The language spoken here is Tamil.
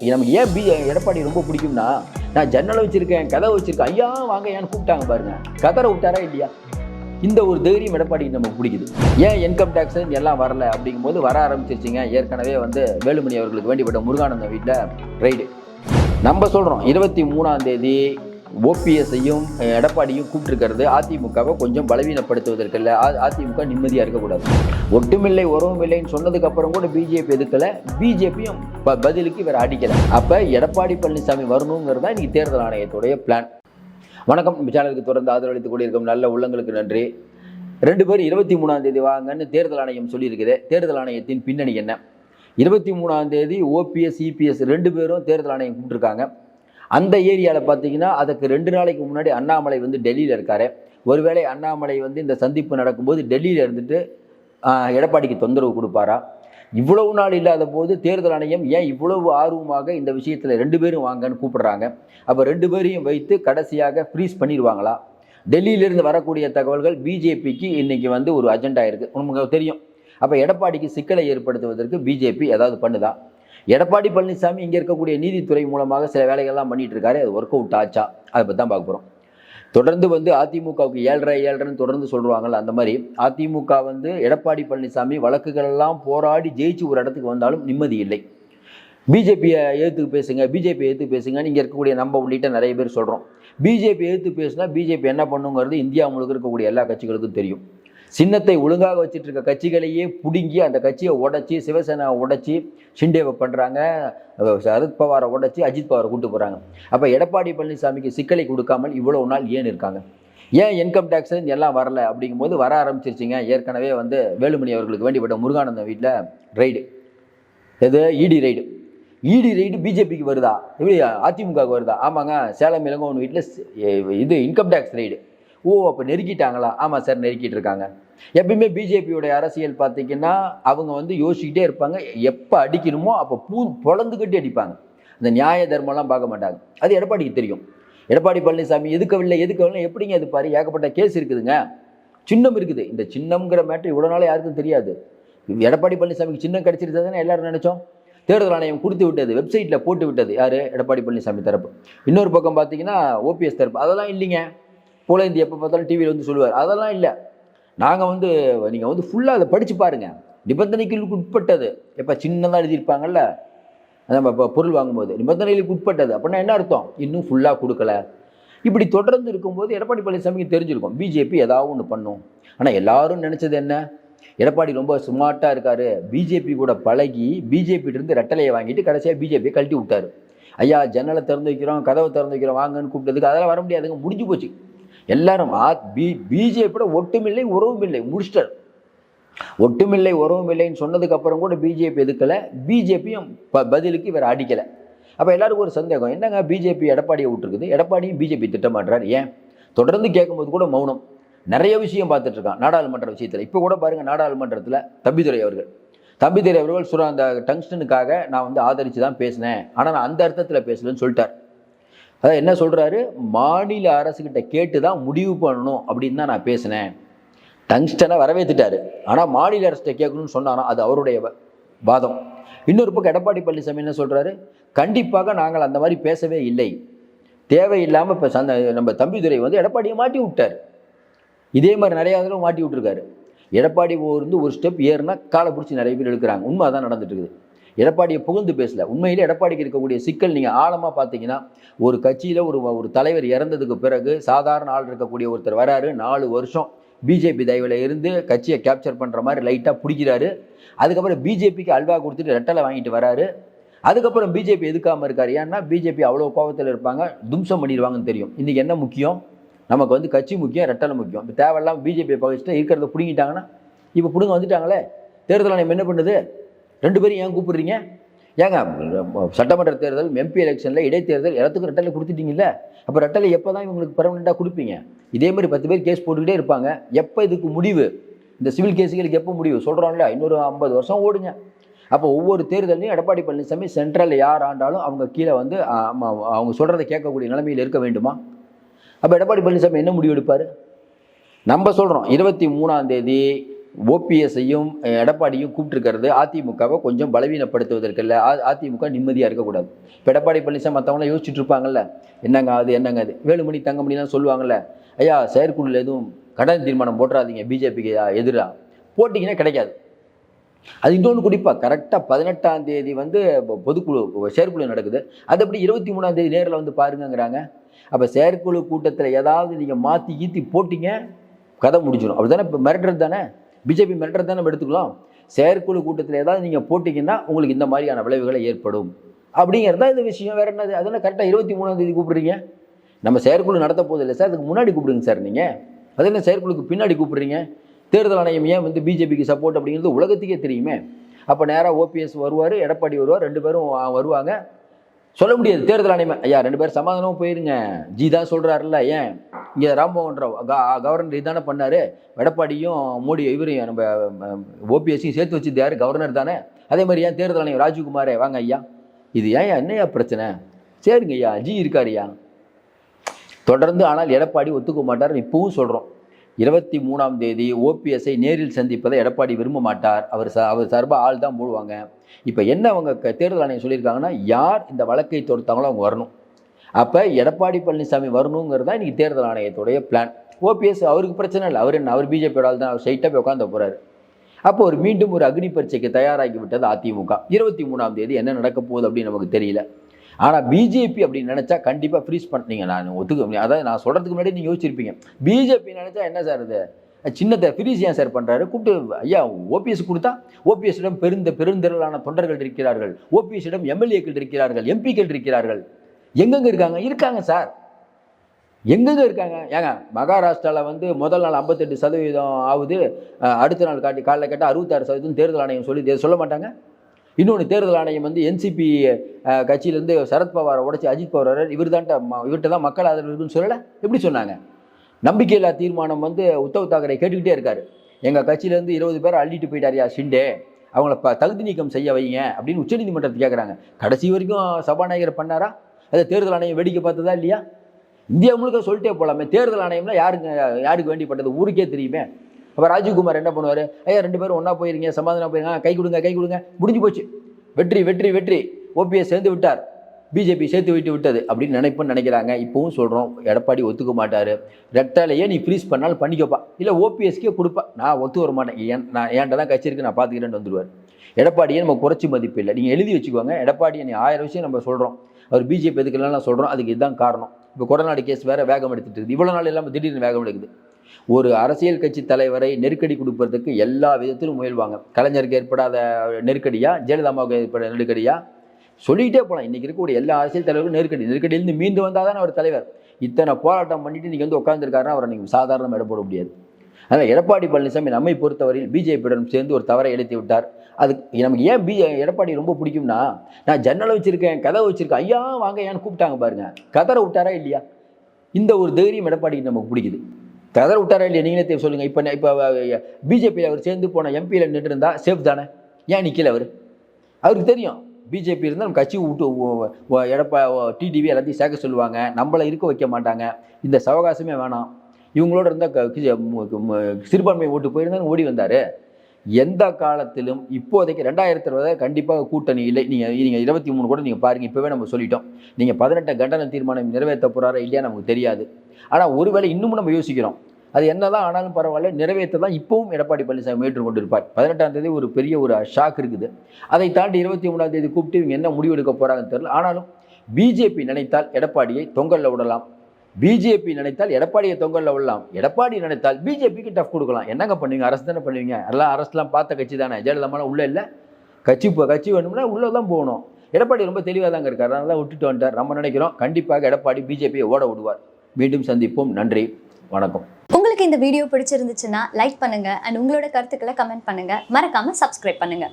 நமக்கு ஏன் பி எடப்பாடி ரொம்ப பிடிக்கும்னா நான் ஜன்னலை வச்சிருக்கேன் கதை வச்சிருக்கேன். ஐயா வாங்க ஏன்னு கூப்பிட்டாங்க பாருங்க. கதரை விட்டாரா இல்லையா? இந்த ஒரு தைரியம் எடப்பாடி நமக்கு பிடிக்குது. ஏன் இன்கம் டேக்ஸ் எல்லாம் வரல? அப்படிங்கும்போது வர ஆரம்பிச்சிருச்சிங்க. ஏற்கனவே வந்து வேலுமணி அவர்களுக்கு வேண்டிப்பட்ட முருகானந்த வீட்டில் ரைடு நம்ம சொல்கிறோம் இருபத்தி மூணாம் தேதி ஓபிஎஸ்ஸையும் எடப்பாடியும் கூப்பிட்டுருக்கிறது. அதிமுகவை கொஞ்சம் பலவீனப்படுத்துவதற்கு இல்லை அதிமுக நிம்மதியாக இருக்கக்கூடாது. ஒட்டுமில்லை உறவுமில்லைன்னு சொன்னதுக்கு அப்புறம் கூட பிஜேபி எதுக்கலை பிஜேபியும் பதிலுக்கு இவர் அடிக்கலை. அப்போ எடப்பாடி பழனிசாமி வரணுங்கிறது தான் இன்னைக்கு தேர்தல் ஆணையத்துடைய பிளான் வணக்கம். நம்ம சேனலுக்கு தொடர்ந்து ஆதரவளித்து கூடியிருக்கும் நல்ல உள்ளங்களுக்கு நன்றி. ரெண்டு பேரும் இருபத்தி மூணாம் தேதி வாங்கன்னு தேர்தல் ஆணையம் சொல்லியிருக்குது. தேர்தல் ஆணையத்தின் பின்னணி என்ன? இருபத்தி மூணாம் தேதி ஓபிஎஸ் இபிஎஸ் ரெண்டு பேரும் தேர்தல் ஆணையம் கூப்பிட்டுருக்காங்க. அந்த ஏரியாவில் பார்த்தீங்கன்னா அதுக்கு ரெண்டு நாளைக்கு முன்னாடி அண்ணாமலை வந்து டெல்லியில் இருக்காரு. ஒருவேளை அண்ணாமலை வந்து இந்த சந்திப்பு நடக்கும்போது டெல்லியில் இருந்துட்டு எடப்பாடிக்கு தொந்தரவு கொடுப்பாரா? இவ்வளவு நாள் இல்லாத போது தேர்தல் ஆணையம் ஏன் இவ்வளவு ஆர்வமாக இந்த விஷயத்தில் ரெண்டு பேரும் வாங்கன்னு கூப்பிடுறாங்க? அப்போ ரெண்டு பேரையும் வைத்து கடைசியாக ஃப்ரீஸ் பண்ணிடுவாங்களா? டெல்லியிலிருந்து வரக்கூடிய தகவல்கள் பிஜேபிக்கு இன்றைக்கி வந்து ஒரு அஜெண்டா இருக்குது உங்களுக்கு தெரியும். அப்போ எடப்பாடிக்கு சிக்கலை ஏற்படுத்துவதற்கு பிஜேபி ஏதாவது பண்ணுதா? எடப்பாடி பழனிசாமி இங்கே இருக்கக்கூடிய நீதித்துறை மூலமாக சில வேலைகள்லாம் பண்ணிகிட்டு இருக்காரு அது ஒர்க் அவுட் ஆச்சா? அதை பற்றி தான் பார்க்க போகிறோம் தொடர்ந்து வந்து அதிமுகவுக்கு ஏழரை ஏழரைன்னு தொடர்ந்து சொல்லுவாங்கல்ல அந்த மாதிரி அதிமுக வந்து எடப்பாடி பழனிசாமி வழக்குகள் எல்லாம் போராடி ஜெயிச்சு ஒரு இடத்துக்கு வந்தாலும் நிம்மதி இல்லை. பிஜேபியை எதிர்த்து பேசுங்க பிஜேபி எதிர்த்து பேசுங்கன்னு இங்கே இருக்கக்கூடிய நம்ம உள்ளிட்ட நிறைய பேர் சொல்கிறோம் பிஜேபி எதிர்த்து பேசுனா பிஜேபி என்ன பண்ணுங்கிறது இந்தியா முழுக்க இருக்கக்கூடிய எல்லா கட்சிகளுக்கும் தெரியும். சின்னத்தை ஒழுங்காக வச்சுட்டு இருக்க கட்சிகளையே பிடுங்கி அந்த கட்சியை உடச்சி சிவசேனா உடச்சி ஷிண்டேவை பண்ணுறாங்க சரத் பவாரை உடைச்சி அஜித் பவாரை கூட்டு போகிறாங்க அப்போ எடப்பாடி பழனிசாமிக்கு சிக்கலை கொடுக்காமல் இவ்வளோ நாள் ஏன் இருக்காங்க? ஏன் இன்கம் டேக்ஸ் எல்லாம் வரல? அப்படிங்கும்போது வர ஆரம்பிச்சிருச்சிங்க. ஏற்கனவே வந்து வேலுமணி அவர்களுக்கு வேண்டிப்பட்ட முருகானந்தம் வீட்டில் ரைடு எது? இடி ரைடு இடி ரைடு பிஜேபிக்கு வருதா? எப்படி அதிமுகவுக்கு வருதா? ஆமாங்க. சேலம் இளங்கோவன் வீட்டில் இது இன்கம் டேக்ஸ் ரைடு ஓ அப்போ நெருக்கிட்டாங்களா? ஆமாம் சார் நெருக்கிட்டு இருக்காங்க. எப்பயுமே பிஜேபியோட அரசியல் பார்த்தீங்கன்னா அவங்க வந்து யோசிக்கிட்டே இருப்பாங்க. எப்போ அடிக்கணுமோ அப்போ பூ பொழந்துக்கிட்டே அடிப்பாங்க. இந்த நியாய தர்மம்லாம் பார்க்க மாட்டாங்க. அது எடப்பாடிக்கு தெரியும். எடப்பாடி பழனிசாமி எதுக்கவில்லை எதுக்கவில்லை எப்படிங்க இது பாரு? ஏகப்பட்ட கேஸ் இருக்குதுங்க. சின்னம் இருக்குது. இந்த சின்னம்ங்கிற மேட்ரு இவ்வளோ நாள் யாருக்கும் தெரியாது. எடப்பாடி பழனிசாமிக்கு சின்னம் கிடைச்சிருந்தது தானே எல்லாரும் நினைச்சோம்? தேர்தல் ஆணையம் கொடுத்து விட்டது வெப்சைட்டில் போட்டு விட்டது. யார்? எடப்பாடி பழனிசாமி தரப்பு. இன்னொரு பக்கம் பார்த்தீங்கன்னா ஓபிஎஸ் தரப்பு. அதெல்லாம் இல்லைங்க. போல இந்திய எப்போ பார்த்தாலும் டிவியில் வந்து சொல்லுவார். அதெல்லாம் இல்லை. நாங்கள் வந்து நீங்கள் வந்து ஃபுல்லாக அதை படித்து பாருங்கள் நிபந்தனைகளுக்கு உட்பட்டது. எப்போ சின்னதாக எழுதியிருப்பாங்கல்ல? நம்ம இப்போ பொருள் வாங்கும்போது. நிபந்தனைகளுக்கு உட்பட்டது. அப்படின்னா என்ன அர்த்தம்? இன்னும் ஃபுல்லாக கொடுக்கல. இப்படி தொடர்ந்து இருக்கும்போது எடப்பாடி பழனிசாமிக்கு தெரிஞ்சிருக்கும். பிஜேபி ஏதாவது ஒன்று பண்ணும். ஆனால் எல்லாரும் நினச்சது என்ன? எடப்பாடி ரொம்ப ஸ்மார்ட்டாக இருக்கார். பிஜேபி கூட பழகி பிஜேபிட்ட இருந்து ரெட்டலையை வாங்கிட்டு கடைசியாக பிஜேபியை கழட்டி விட்டார். ஐயா ஜன்னலை திறந்து வைக்கிறோம் கதவை திறந்து வைக்கிறோம் வாங்கன்னு கூப்பிட்டதுக்கு அதெல்லாம் வர முடியாதுங்க. முடிஞ்சு போச்சு. எல்லாரும் ஆ பி பிஜேபியோட ஒட்டுமில்லை உறவும் இல்லை முடிச்சிட்டார். ஒட்டுமில்லை உறவும் இல்லைன்னு சொன்னதுக்கு அப்புறம் கூட பிஜேபி எதுக்கல? பிஜேபியும் ப பதிலுக்கு இவர் அடிக்கலை. அப்போ எல்லாருக்கும் ஒரு சந்தேகம் என்னங்க பிஜேபி எடப்பாடியை விட்டுருக்குது? எடப்பாடியும் பிஜேபி திட்டமாட்டுறாரு ஏன்? தொடர்ந்து கேட்கும்போது கூட மௌனம். நிறைய விஷயம் பார்த்துட்டு இருக்கான் நாடாளுமன்ற விஷயத்தில். இப்போ கூட பாருங்கள் நாடாளுமன்றத்தில் தம்பிதுரை அவர்கள். தம்பிதுரை அவர்கள் சுரா அந்த டங்ஸ்டனுக்காக நான் வந்து ஆதரித்து தான் பேசினேன். ஆனால் நான் அந்த அர்த்தத்தில் பேசலன்னு சொல்லிட்டார். அதான் என்ன சொல்கிறாரு மாநில அரசுக்கிட்ட கேட்டு தான் முடிவு பண்ணணும் அப்படின்னு தான் நான் பேசினேன். டங்ஸ்டனை வரவேற்றுட்டாரு ஆனால் மாநில அரசிட்ட கேட்கணும்னு சொன்னாராம் அது அவருடைய வாதம். இன்னொரு பக்கம் எடப்பாடி பழனிசாமி என்ன சொல்கிறாரு கண்டிப்பாக நாங்கள் அந்த மாதிரி பேசவே இல்லை. தேவையில்லாமல் இப்போ சந்த நம்ம தம்பிதுரை வந்து எடப்பாடியை மாட்டி விட்டார். இதே மாதிரி நிறையா தடவை மாட்டி விட்டுருக்காரு. எடப்பாடி வந்து ஒரு ஸ்டெப் ஏறுனா காலை பிடிச்சி நிறைய பேர் எடுக்கிறாங்க உண்மை அதான் நடந்துட்டு இருக்குது. எடப்பாடியை புகழ்ந்து பேசல. உண்மையிலே எடப்பாடிக்கு இருக்கக்கூடிய சிக்கல் நீங்கள் ஆழமாக பார்த்தீங்கன்னா ஒரு கட்சியில் ஒரு ஒரு தலைவர் இறந்ததுக்கு பிறகு சாதாரண ஆள் இருக்கக்கூடிய ஒருத்தர் வராரு நாலு வருஷம் பிஜேபி தயவில் இருந்து கட்சியை கேப்சர் பண்ணுற மாதிரி லைட்டாக பிடிக்கிறாரு. அதுக்கப்புறம் பிஜேபிக்கு அல்வா கொடுத்துட்டு ரெட்டலை வாங்கிட்டு வராரு. அதுக்கப்புறம் பிஜேபி எதுக்காமல் இருக்கார்? ஏன்னா பிஜேபி அவ்வளோ கோபத்தில் இருப்பாங்க தும்சம் பண்ணிடுவாங்கன்னு தெரியும். இன்றைக்கி என்ன முக்கியம்? நமக்கு வந்து கட்சி முக்கியம் ரெட்டலை முக்கியம். இப்போ தேவையில்லாம பிஜேபியை பகிச்சுட்டு இருக்கிறத பிடுங்கிட்டாங்கன்னா இப்போ பிடுங்க வந்துட்டாங்களே. தேர்தல் ஆணையம் என்ன பண்ணுது? ரெண்டு பேரும் ஏன் கூப்பிடுறீங்க? ஏங்க சட்டமன்ற தேர்தல் எம்பி எலெக்ஷனில் இடைத்தேர்தல் எல்லாத்துக்கும் ரெட்டலை கொடுத்துட்டீங்கல்ல? அப்போ ரெட்டலை எப்போ தான் இவங்களுக்கு பர்மனெண்ட்டாக கொடுப்பீங்க? இதே மாதிரி பத்து பேர் கேஸ் போட்டுக்கிட்டே இருப்பாங்க. எப்போ இதுக்கு முடிவு? இந்த சிவில் கேஸுகளுக்கு எப்போ முடிவு? சொல்கிறோம்ல இன்னொரு ஐம்பது வருஷம் ஓடுங்க. அப்போ ஒவ்வொரு தேர்தலையும் எடப்பாடி பழனிசாமி சென்ட்ரலில் யார் ஆண்டாலும் அவங்க கீழே வந்து அவங்க சொல்கிறத கேட்கக்கூடிய நிலைமையில் இருக்க வேண்டுமா? அப்போ எடப்பாடி பழனிசாமி என்ன முடிவு எடுப்பார்? நம்ம சொல்கிறோம் இருபத்தி மூணாம் தேதி ஓபிஎஸ்ஸையும் எடப்பாடியும் கூப்பிட்டுருக்கிறது. அதிமுகவை கொஞ்சம் பலவீனப்படுத்துவதற்கில்ல. இல்லை அதிமுக நிம்மதியாக இருக்கக்கூடாது. இப்போ எடப்பாடி பழனிசாமி மற்றவங்களாம் யோசிச்சுட்டு இருப்பாங்கல்ல என்னங்க அது என்னங்க அது? வேலுமணி தங்கமணிலாம் சொல்லுவாங்கல்ல. ஐயா செயற்குழுல எதுவும் கடன் தீர்மானம் போட்டுறாதீங்க பிஜேபிக்கு எதிராக போட்டிங்கன்னா கிடைக்காது. அது இன்னொன்று குடிப்பா. கரெக்டாக பதினெட்டாம் தேதி வந்து பொதுக்குழு செயற்குழு நடக்குது. அது அப்படி இருபத்தி மூணாம் தேதி நேரில் வந்து பாருங்கங்கிறாங்க. அப்போ செயற்குழு கூட்டத்தில் ஏதாவது நீங்கள் மாற்றி ஈத்தி போட்டிங்க கதை முடிஞ்சிடும் அப்படி தானே இப்போ மிரட்டுறது தானே? பிஜேபி மிரட்டுறது தானே நம்ம எடுத்துக்கலாம். செயற்குழு கூட்டத்தில் ஏதாவது நீங்கள் போட்டிங்கன்னா உங்களுக்கு இந்த மாதிரியான விளைவுகளை ஏற்படும். அப்படிங்கிறதா இந்த விஷயம். வேற என்னது? அதெல்லாம் கரெக்டாக இருபத்தி மூணாம் தேதி கூப்பிடுறீங்க? நம்ம செயற்குழு நடத்த போதில்லை சார். அதுக்கு முன்னாடி கூப்பிடுங்க சார் நீங்கள் அது என்ன செயற்குழுக்கு பின்னாடி கூப்பிடுறீங்க? தேர்தல் ஆணையம் ஏன் வந்து பிஜேபிக்கு சப்போர்ட் அப்படிங்கிறது உலகத்துக்கே தெரியுமே. அப்போ நேராக ஓபிஎஸ் வருவார் எடப்பாடி வருவார் ரெண்டு பேரும் வருவாங்க. சொல்ல முடியாது. தேர்தல் ஆணையம் ஐயா ரெண்டு பேரும் சமாதானமாக போயிருங்க. ஜி தான் சொல்கிறாருல்ல ஏன்? இங்கே ராம்மோகன் ராவ் கவர்னர் இதானே பண்ணார். எடப்பாடியும் மோடி இவரையும் நம்ம ஓபிஎஸ்ஸையும் சேர்த்து வச்சது யார் கவர்னர் தானே. அதே மாதிரி ஏன் தேர்தல் ஆணையம் ராஜீவ்குமாரே வாங்க ஐயா. இது ஏன் என்னையா பிரச்சனை? சரிங்க ஐயா ஜி இருக்காருயா தொடர்ந்து ஆனால் எடப்பாடி ஒத்துக்க மாட்டார் இப்பவும் சொல்கிறோம் இருபத்தி மூணாம் தேதி ஓபிஎஸ்ஐ நேரில் சந்திப்பதை எடப்பாடி விரும்ப மாட்டார். அவர் ச அவர் சார்பாக ஆள் தான் போடுவாங்க. இப்போ என்ன அவங்க க- தேர்தல் ஆணையம் சொல்லியிருக்காங்கன்னா யார் இந்த வழக்கை தொடுத்தாங்களோ அவங்க வரணும். அப்போ எடப்பாடி பழனிசாமி வரணுங்கிறது தான் இன்றைக்கி தேர்தல் ஆணையத்துடைய பிளான் ஓபிஎஸ் அவருக்கு பிரச்சனை இல்லை. அவர் என்ன அவர் பிஜேபியோட தான். அவர் ஸ்ட்ரைட்டாக போய் உட்காந்து போகிறாரு அப்போ ஒரு மீண்டும் ஒரு அக்னி பரீட்சைக்கு தயாராகி விட்டது அதிமுக. இருபத்தி மூணாம் தேதி என்ன நடக்க போகுது அப்படின்னு நமக்கு தெரியல. ஆனால் பிஜேபி அப்படின்னு நினச்சா கண்டிப்பாக ஃப்ரீஸ் பண்ணீங்க நான் ஒத்துக்க அதாவது நான் சொல்கிறதுக்கு முன்னாடி நீங்கள் யோசிச்சிருப்பீங்க. பிஜேபி நினச்சா என்ன சார் இது? சின்னத்தை ஃப்ரீஸ் ஏன் சார் பண்ணுறாரு கூப்பிட்டு ஐயா ஓபிஎஸ் கொடுத்தா? ஓபிஎஸ்ஸிடம் பெருந்த பெருந்திரளான தொண்டர்கள் இருக்கிறார்கள். ஓபிஎஸ்ஸிடம் எம்எல்ஏக்கள் இருக்கிறார்கள். எம்பிக்கள் இருக்கிறார்கள். எங்கெங்க இருக்காங்க? இருக்காங்க சார். எங்கெங்க இருக்காங்க? ஏங்க மகாராஷ்டிராவில் வந்து முதல் நாள் ஐம்பத்தெட்டு சதவீதம் ஆகுது. அடுத்த நாள் காட்டி காலைல கேட்டால் அறுபத்தாறு சதவீதம் தேர்தல் ஆணையம் சொல்லி சொல்ல மாட்டாங்க? இன்னொன்று தேர்தல் ஆணையம் வந்து என்சிபி கட்சியிலேருந்து சரத்பவாரை உடச்சி அஜித் பவார் இவர் தான்ட்ட இவர்கிட்ட தான் மக்கள் ஆதரவு இருக்குன்னு சொல்லலை? எப்படி சொன்னாங்க? நம்பிக்கையில்லா தீர்மானம் வந்து உத்தவ் தாக்கரே கேட்டுக்கிட்டே இருக்காரு. எங்கள் கட்சியிலேருந்து இருபது பேர் அள்ளிட்டு போயிட்டாரியா ஷிண்டே. அவங்கள ப தகுதி நீக்கம் செய்ய வைங்க அப்படின்னு உச்சநீதிமன்றத்தை கேட்குறாங்க கடைசி வரைக்கும் சபாநாயகர் பண்ணாரா? அதை தேர்தல் ஆணையம் வேடிக்கை பார்த்ததா இல்லையா? இந்தியா முழுக்க சொல்லிட்டே போகலாமே தேர்தல் ஆணையம்லாம் யாருங்க யாருக்கு வேண்டிப்பட்டது? ஊருக்கே தெரியுமே. அப்போ ராஜீவ்குமார் என்ன பண்ணுவார்? ஐயா ரெண்டு பேரும் ஒன்றா போயிருங்க சமாதானம் போயிருங்க. கை கொடுங்க கை கொடுங்க. முடிஞ்சு போச்சு. வெற்றி வெற்றி வெற்றி. ஓபிஎஸ் சேர்ந்து விட்டார். பிஜேபி சேர்த்து விட்டு விட்டது அப்படின்னு நினைப்புன்னு நினைக்கிறாங்க. இப்போவும் சொல்கிறோம் எடப்பாடி ஒத்துக்க மாட்டார். ரெட்டாலையே நீ ஃப்ரீஸ் பண்ணாலும் பண்ணிக்கப்பா. இல்லை ஓபிஎஸ்க்கே கொடுப்பா. நான் ஒத்து வர மாட்டேன். ஏன் நான் ஏன்ட்ட தான் கட்சி இருக்குது நான் பார்த்துக்கிறேன்னு வந்துடுவார் எடப்பாடியை நம்ம குறைச்சி மதிப்பு இல்லை. நீங்கள் எழுதி வச்சுக்கோங்க. எடப்பாடியை நீ ஆயிரம் விஷயம் நம்ம சொல்கிறோம் அவர் பிஜேபி எதுக்கெல்லாம் சொல்கிறோம் அதுக்கு இதுதான் காரணம். இப்போ கொடநாடு கேஸ் வேறு வேகம் எடுத்துகிட்டு இருக்குது. இவ்வளோ நாள் இல்லாமல் திடீர்னு வேகம் எடுக்குது. ஒரு அரசியல் கட்சி தலைவரை நெருக்கடி கொடுப்பதற்கு எல்லா விதத்திலும் முயல்வாங்க. கலைஞருக்கு ஏற்படாத நெருக்கடியா ஜெயலலிதாமாவுக்கு ஏற்பட நெருக்கடியா? சொல்லிக்கிட்டே போகலாம் இன்றைக்கி இருக்கக்கூடிய எல்லா அரசியல் தலைவரும் நெருக்கடி. நெருக்கடியிலிருந்து மீண்டு வந்தால் தானே அவர் தலைவர். இத்தனை போராட்டம் பண்ணிட்டு நீங்கள் வந்து உட்காந்துருக்காருன்னா அவரை நீங்கள் சாதாரணமாக இடப்பட போட முடியாது. அதனால் எடப்பாடி பழனிசாமி நம்மை பொறுத்தவரையில் பிஜேபியுடன் சேர்ந்து ஒரு தவறை எழுத்தி விட்டார். அதுக்கு நமக்கு ஏன் பி எடப்பாடி ரொம்ப பிடிக்கும்னா நான் ஜன்னலை வச்சுருக்கேன் கதவை வச்சுருக்கேன். ஐயா வாங்க ஏன்னு கூப்பிட்டாங்க பாருங்க. கதரை விட்டாரா இல்லையா? இந்த ஒரு தைரியம் எடப்பாடிக்கு நமக்கு பிடிக்குது. கதரை விட்டாரா இல்லையா? நீங்களே தெ- சொல்லுங்கள் இப்போ இப்போ பிஜேபியில் அவர் சேர்ந்து போன எம்பியில் நின்று இருந்தால் சேஃப் தானே? ஏன் நிற்கல அவர்? அவருக்கு தெரியும். பிஜேபி இருந்தால் நம்ம கட்சி விட்டு எடப்பா டிடிவி எல்லாத்தையும் சேர்க்க சொல்லுவாங்க. நம்மளை இருக்க வைக்க மாட்டாங்க. இந்த சவகாசமே வேணாம். இவங்களோட இருந்தால் சிறுபான்மை ஓட்டு போயிருந்தாலும் ஓடி வந்தார். எந்த காலத்திலும் இப்போதைக்கு ரெண்டாயிரத்தி இருபது கண்டிப்பாக கூட்டணி இல்லை. நீங்கள் நீங்கள் இருபத்தி மூணு கூட நீங்கள் பாருங்கள் இப்போவே நம்ம சொல்லிட்டோம். நீங்கள் பதினெட்டு கண்டன தீர்மானம் நிறைவேற்ற போகிறாரா இல்லையா நமக்கு தெரியாது. ஆனால் ஒருவேளை இன்னமும் நம்ம யோசிக்கிறோம். அது என்னதான் ஆனாலும் பரவாயில்ல நிறைவேற்ற தான் இப்பவும் எடப்பாடி பழனிசாமி ஏற்றுக்கொண்டு இருப்பார் பதினெட்டாம் தேதி ஒரு பெரிய ஒரு ஷாக் இருக்குது. அதை தாண்டி இருபத்தி மூணாம் தேதி கூப்பிட்டு இவங்க என்ன முடிவு எடுக்க போகிறாங்கன்னு தெரியல. ஆனாலும் பிஜேபி நினைத்தால் எடப்பாடியை தொங்கலில் விடலாம். பிஜேபி நினைத்தால் எடப்பாடியை தொங்கல்ல விடலாம். எடப்பாடி நினைத்தால் பிஜேபிக்கு டஃப் கொடுக்கலாம். என்னங்க பண்ணுவீங்க? அரசு தானே பண்ணுவீங்க? எல்லாம் அரசுலாம் பார்த்த கட்சி தானே? ஜெயலலிதாமெல்லாம் உள்ளே இல்லை. கட்சி இப்போ கட்சி வேணும்னா உள்ளே தான் போகணும். எடப்பாடி ரொம்ப தெளிவாக தாங்க இருக்கார். அதனால விட்டுட்டு வந்துட்டார். நம்ம நினைக்கிறோம் கண்டிப்பாக எடப்பாடி பிஜேபியை ஓட விடுவார். மீண்டும் சந்திப்போம். நன்றி. வணக்கம். உங்களுக்கு இந்த வீடியோ பிடிச்சிருந்துச்சுன்னா லைக் பண்ணுங்க. அண்ட் உங்களோட கருத்துக்களை கமெண்ட் பண்ணுங்கள் மறக்காமல் சப்ஸ்கிரைப் பண்ணுங்கள்